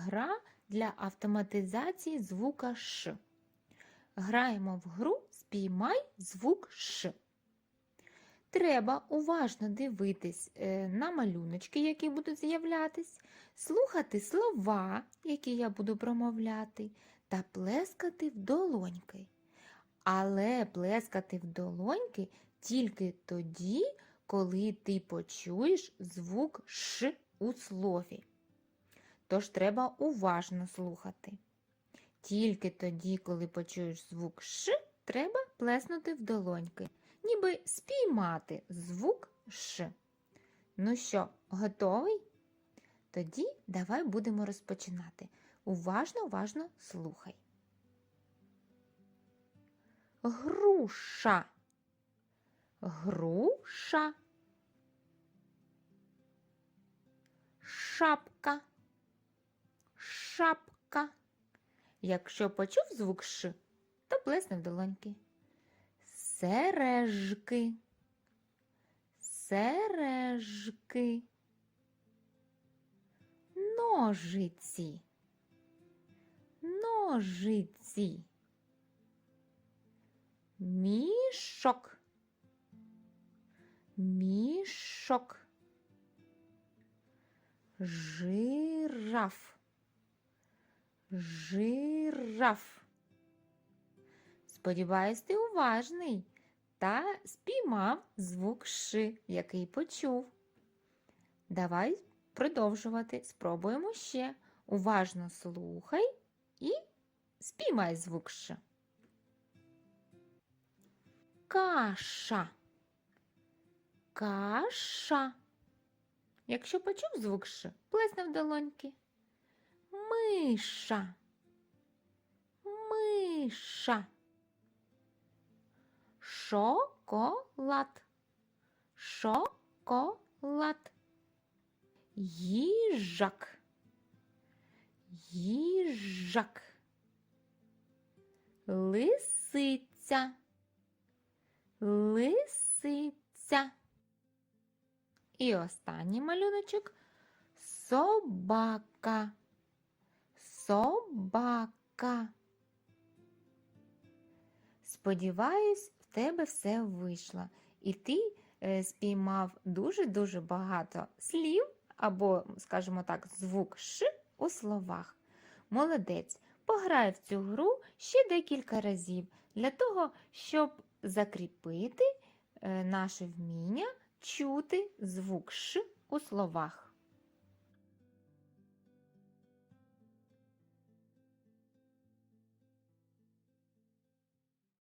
Гра для автоматизації звука Ш. Граємо в гру Спіймай звук Ш. Треба уважно дивитись е, на малюночки, які будуть з'являтись, слухати слова, які я буду промовляти, та плескати в долоньки. Але плескати в долоньки тільки тоді, коли ти почуєш звук Ш у слові. Тож треба уважно слухати. Тільки тоді, коли почуєш звук Ш, треба плеснути в долоньки, ніби спіймати звук Ш. Ну що, готовий? Тоді давай будемо розпочинати. Уважно, уважно слухай. Груша. Груша. Шапка. Шапка. Якщо почув звук Ш, то плесни в долоньки. Сережки. Сережки. Ножиці. Ножиці. Мішок. Мішок. Жираф. Жираф. Сподіваюсь, ти уважний та спіймав звук Ш, який почув. Давай продовжувати. Спробуємо ще. Уважно слухай і спіймай звук Ш. Каша. Каша. Якщо почув звук Ш, плесни в долоньки. Миша. Миша. Шоколад. Шоколад. Їжак. Їжак. Лисиця. Лисиця. І останній малюночок собака. Собака. Сподіваюсь, в тебе все вийшло, і ти е, спіймав дуже-дуже багато слів, або, скажімо так, звук Ш у словах. Молодець, пограй в цю гру ще декілька разів для того, щоб закріпити е, наше вміння чути звук Ш у словах.